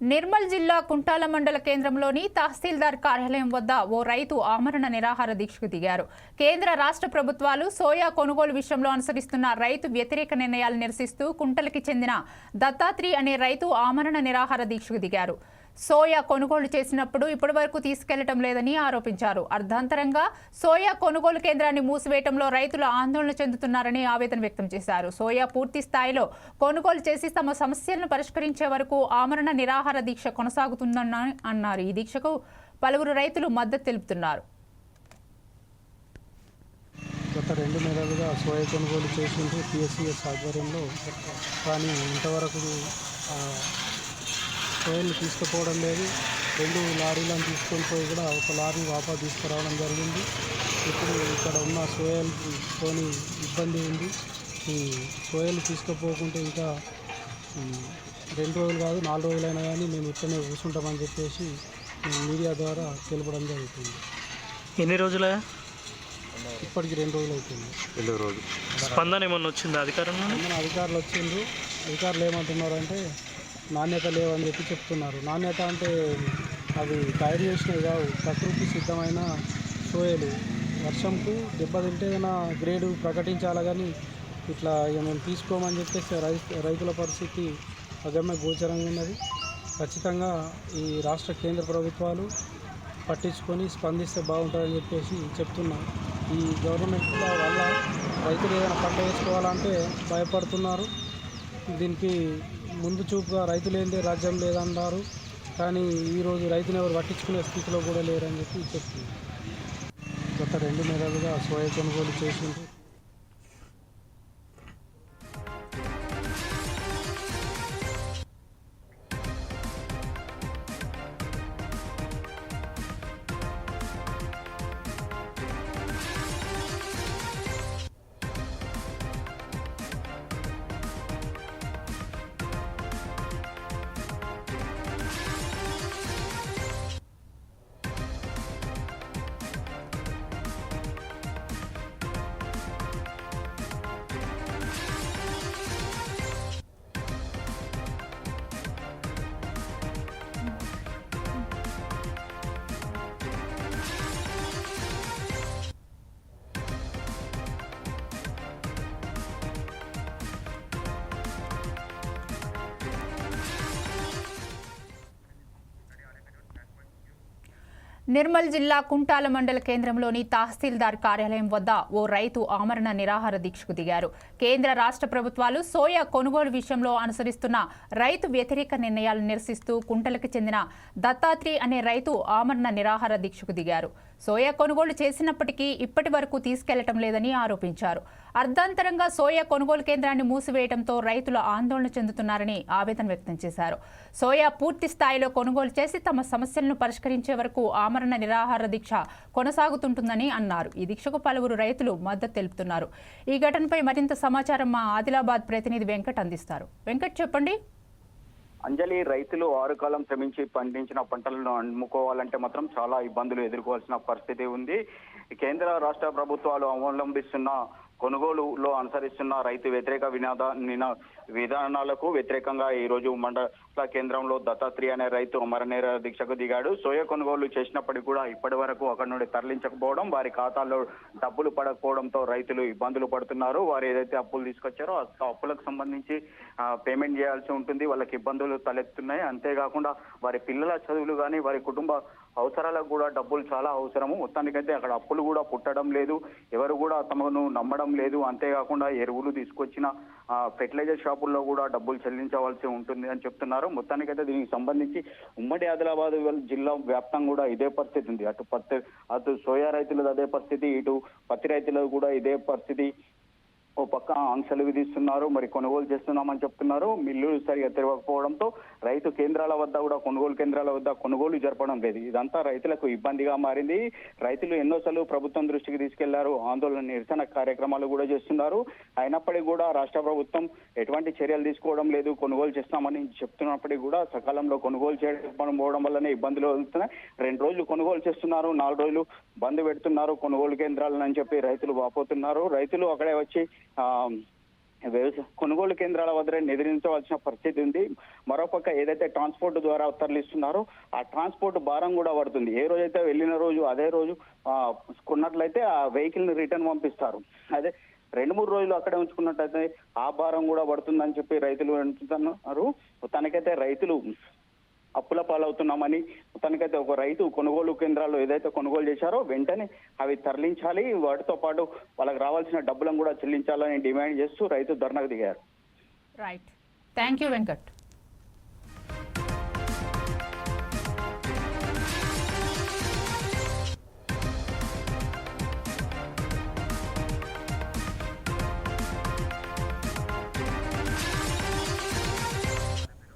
నిర్మల్ జిల్లా కుంటాల మండల కేంద్రంలోని తహసీల్దార్ కార్యాలయం వద్ద ఓ రైతు ఆమరణ నిరాహార దీక్షకు దిగారు. కేంద్ర రాష్ట్ర ప్రభుత్వాలు సోయా కొనుగోలు విషయంలో అనుసరిస్తున్న రైతు వ్యతిరేక నిర్ణయాలు నిరసిస్తూ కుంటలకి చెందిన దత్తాత్రి అనే రైతు ఆమరణ నిరాహార దీక్షకు దిగారు. సోయా కొనుగోలు చేసినప్పుడు ఇప్పటివరకు తీసుకెళ్ళటం లేదని ఆరోపించారు. అర్ధాంతరంగా సోయా కొనుగోలు కేంద్రాన్ని మూసివేయటంలో రైతులు ఆందోళన చెందుతున్నారని ఆవేదన వ్యక్తం చేశారు. సోయా పూర్తి స్థాయిలో కొనుగోలు చేసి తమ సమస్యలను పరిష్కరించే వరకు ఆమరణ నిరాహార దీక్ష కొనసాగుతుందని అన్నారు. ఈ దీక్షకు పలువురు రైతులు మద్దతు తెలుపుతున్నారు. గత రెండు నెలలుగా సోయా కొనుగోలు చేసిండ్రు పిఎస్సిఎస్ ఆధ్వర్యంలో. కానీ ఇంతవరకు ఆ, సోయాని తీసుకుపోవడం లేదు. రెండు లారీలను తీసుకొని పోయి కూడా ఒక లారీ వాపా తీసుకురావడం జరిగింది. ఇప్పుడు ఇక్కడ ఉన్న సోయాలతోని ఇబ్బంది ఉంది. ఈ సోయాలు తీసుకుపోకుంటే ఇంకా రెండు రోజులు కాదు నాలుగు రోజులైనా కానీ మేము ఇక్కడనే కూర్చుంటామని చెప్పేసి మీడియా ద్వారా తెలపడం జరుగుతుంది. ఎన్ని రోజుల? ఇప్పటికి రెండు రోజులు అవుతుంది స్పందన ఏమన్నా వచ్చిందా అధికారం నుండి మన అధికారులు వచ్చిండ్రు. అధికారులు ఏమంటున్నారంటే నాణ్యత లేవని చెప్పి చెప్తున్నారు. నాణ్యత అంటే అవి తయారు చేసినవి కావు. ప్రకృతి సిద్ధమైన సోయలు. వర్షంకు దెబ్బతింటే ఏదైనా గ్రేడు ప్రకటించాలి కానీ ఇట్లా ఇక మేము తీసుకోమని చెప్పేసి రైతుల పరిస్థితి అగమ్య గోచరంగా ఉన్నది. ఖచ్చితంగా ఈ రాష్ట్ర కేంద్ర ప్రభుత్వాలు పట్టించుకొని స్పందిస్తే బాగుంటుందని చెప్పేసి చెప్తున్నాం ఈ గవర్నమెంట్ వల్ల రైతులు ఏదైనా పంట వేసుకోవాలంటే భయపడుతున్నారు. దీనికి ముందు చూపుగా రైతు లేనిదే రాజ్యం లేదన్నారు. కానీ ఈరోజు రైతుని ఎవరు పట్టించుకునే స్థితిలో కూడా లేరని చెప్పి చెప్తుంది గత రెండు నెలలుగా సోయా కొనుగోలు చేసిండ్రు. నిర్మల్ జిల్లా కుంటాల మండల కేంద్రంలోని తహసీల్దార్ కార్యాలయం వద్ద ఓ రైతు ఆమరణ నిరాహార దీక్షకు దిగారు. కేంద్ర రాష్ట్ర ప్రభుత్వాలు సోయా కొనుగోలు విషయంలో అనుసరిస్తున్న రైతు వ్యతిరేక నిర్ణయాలు నిరసిస్తూ కుంటలకు చెందిన దత్తాత్రి అనే రైతు ఆమరణ నిరాహార దీక్షకు దిగారు. సోయా కొనుగోలు చేసినప్పటికీ ఇప్పటి వరకు తీసుకెళ్ళటం లేదని ఆరోపించారు. అర్ధాంతరంగా సోయా కొనుగోలు కేంద్రాన్ని మూసివేయడంతో రైతులు ఆందోళన చెందుతున్నారని ఆవేదన వ్యక్తం చేశారు. సోయా పూర్తి స్థాయిలో కొనుగోలు చేసి తమ సమస్యలను పరిష్కరించే వరకు ఆమరణ నిరాహార దీక్ష కొనసాగుతుంటుందని అన్నారు. ఈ దీక్షకు పలువురు రైతులు మద్దతు తెలుపుతున్నారు. ఈ ఘటనపై మరింత సమాచారం మా ఆదిలాబాద్ ప్రతినిధి వెంకట్ అందిస్తారు. వెంకట్ చెప్పండి. అంజలి రైతులు ఆరు కాలం శ్రమించి పండించిన పంటలను అమ్ముకోవాలంటే మాత్రం చాలా ఇబ్బందులు ఎదుర్కోవాల్సిన పరిస్థితి ఉంది. కేంద్ర రాష్ట్ర ప్రభుత్వాలు అవలంబిస్తున్న కొనుగోలులో అనుసరిస్తున్న రైతు వ్యతిరేక వినాద విధానాలకు వ్యతిరేకంగా ఈ రోజు మండల కేంద్రంలో దత్తాత్రి అనే రైతు మరణేర దీక్షకు దిగాడు. సోయ కొనుగోలు చేసినప్పటికీ కూడా ఇప్పటి వరకు అక్కడి నుండి తరలించకపోవడం వారి ఖాతాల్లో డబ్బులు పడకపోవడంతో రైతులు ఇబ్బందులు పడుతున్నారు. వారు ఏదైతే అప్పులు తీసుకొచ్చారో ఆ అప్పులకు సంబంధించి పేమెంట్ చేయాల్సి ఉంటుంది. వాళ్ళకి ఇబ్బందులు తలెత్తున్నాయి. అంతేకాకుండా వారి పిల్లల చదువులు కానీ వారి కుటుంబ అవసరాలకు కూడా డబ్బులు చాలా అవసరము. మొత్తానికైతే అక్కడ అప్పులు కూడా పుట్టడం లేదు. ఎవరు కూడా తమను నమ్మడం లేదు. అంతేకాకుండా ఎరువులు తీసుకొచ్చిన ఫెర్టిలైజర్ షాపుల్లో కూడా డబ్బులు చెల్లించవలసి ఉంటుంది అని చెప్తున్నారు. మొత్తానికైతే దీనికి సంబంధించి ఉమ్మడి ఆదిలాబాద్ జిల్లా వ్యాప్తంగా కూడా ఇదే పరిస్థితి ఉంది. అటు పత్తి అటు సోయా రైతులది అదే పరిస్థితి ఇటు పత్తి రైతులకు కూడా ఇదే పరిస్థితి. ఓ పక్క ఆంక్షలు విధిస్తున్నారు మరి కొనుగోలు చేస్తున్నామని చెప్తున్నారు. మిల్లులు సరిగా తెరవకపోవడంతో రైతు కేంద్రాల వద్ద కూడా కొనుగోలు కేంద్రాల వద్ద కొనుగోలు జరపడం లేదు. ఇదంతా రైతులకు ఇబ్బందిగా మారింది. రైతులు ఎన్నోసార్లు ప్రభుత్వం దృష్టికి తీసుకెళ్ళారు. ఆందోళన నిరసన కార్యక్రమాలు కూడా చేస్తున్నారు. అయినప్పటికీ కూడా రాష్ట్ర ప్రభుత్వం ఎటువంటి చర్యలు తీసుకోవడం లేదు. కొనుగోలు చేస్తామని చెప్తున్నప్పటికీ కూడా సకాలంలో కొనుగోలు చేయడం పోవడం వల్లనే ఇబ్బందులు వస్తున్నాయి. రెండు రోజులు కొనుగోలు చేస్తున్నారు. నాలుగు రోజులు బంద్ పెడుతున్నారు కొనుగోలు కేంద్రాలను అని చెప్పి రైతులు వాపోతున్నారు. రైతులు అక్కడే వచ్చి వ్యవసాయ కొనుగోలు కేంద్రాల వద్ద ఎదిరించవలసిన పరిస్థితి ఉంది. మరోపక్క ఏదైతే ట్రాన్స్పోర్ట్ ద్వారా తరలిస్తున్నారో ఆ ట్రాన్స్పోర్ట్ భారం కూడా పడుతుంది. ఏ రోజైతే వెళ్ళిన రోజు అదే రోజు కొన్నట్లయితే ఆ వెహికల్ని రిటర్న్ పంపిస్తారు. అదే రెండు మూడు రోజులు అక్కడే ఉంచుకున్నట్టయితే ఆ భారం కూడా పడుతుందని చెప్పి రైతులు అంటున్నారు. తనకైతే రైతులు అప్పుల పాలవుతున్నామని తనకైతే ఒక రైతు కొనుగోలు కేంద్రాల్లో ఏదైతే కొనుగోలు చేశారో వెంటనే అవి తరలించాలి. వాటితో పాటు వాళ్ళకి రావాల్సిన డబ్బులను కూడా చెల్లించాలని డిమాండ్ చేస్తూ రైతు ధర్నాకు దిగారు. Right thank you Venkat